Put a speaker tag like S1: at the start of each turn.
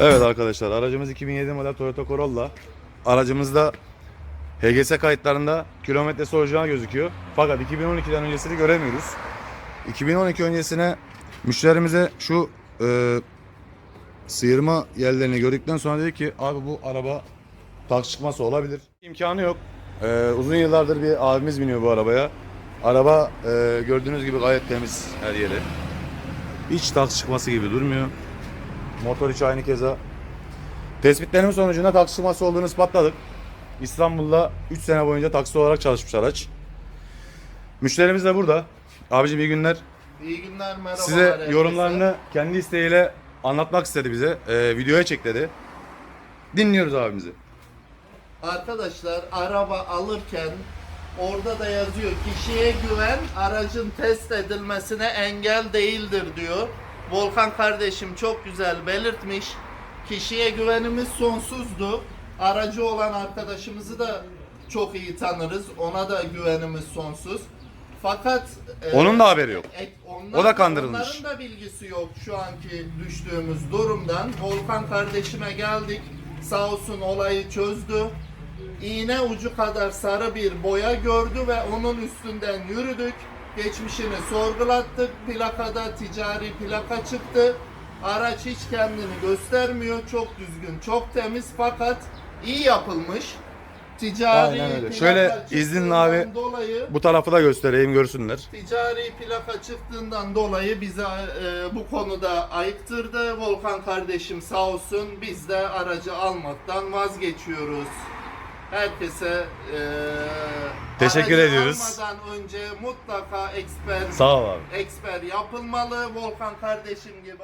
S1: Evet arkadaşlar aracımız 2007 model Toyota Corolla. Aracımızda HGS kayıtlarında kilometresi orijinal gözüküyor. Fakat 2012'den öncesini göremiyoruz. 2012 öncesine müşterimize şu e, sıyırma yerlerini gördükten sonra dedi ki abi bu araba tak çıkması olabilir. İmkanı yok. E, uzun yıllardır bir abimiz biniyor bu arabaya. Araba e, gördüğünüz gibi gayet temiz her yeri. Hiç tak çıkması gibi durmuyor. Motor içi aynı keza. Tespitlerimiz sonucunda taksi çıkması olduğunu ispatladık. İstanbul'da 3 sene boyunca taksi olarak çalışmış araç. Müşterimiz de burada. Abicim iyi günler.
S2: İyi günler merhabalar.
S1: Size
S2: herkese.
S1: yorumlarını kendi isteğiyle anlatmak istedi bize. Ee, videoya çek dedi. Dinliyoruz abimizi.
S2: Arkadaşlar araba alırken orada da yazıyor kişiye güven aracın test edilmesine engel değildir diyor. Volkan kardeşim çok güzel belirtmiş. Kişiye güvenimiz sonsuzdu. Aracı olan arkadaşımızı da çok iyi tanırız. Ona da güvenimiz sonsuz. Fakat e,
S1: Onun da haberi yok.
S2: e, onlar-
S1: O da kandırılmış.
S2: Onların da bilgisi yok şu anki düştüğümüz durumdan. Volkan kardeşime geldik. Sağ olsun olayı çözdü. İğne ucu kadar sarı bir boya gördü ve onun üstünden yürüdük. Geçmişini sorgulattık. Plakada ticari plaka çıktı. Araç hiç kendini göstermiyor. Çok düzgün, çok temiz fakat iyi yapılmış. Ticari
S1: Aynen öyle.
S2: plaka
S1: Şöyle
S2: çıktığından
S1: izninle abi
S2: dolayı
S1: Bu tarafı da göstereyim görsünler.
S2: Ticari plaka çıktığından dolayı bize e, bu konuda ayıktırdı. Volkan kardeşim sağ olsun biz de aracı almaktan vazgeçiyoruz. Herkese e,
S1: Teşekkür
S2: aracı
S1: ediyoruz.
S2: almadan önce mutlaka eksper
S1: Sağ ol abi.
S2: eksper yapılmalı. Volkan kardeşim gibi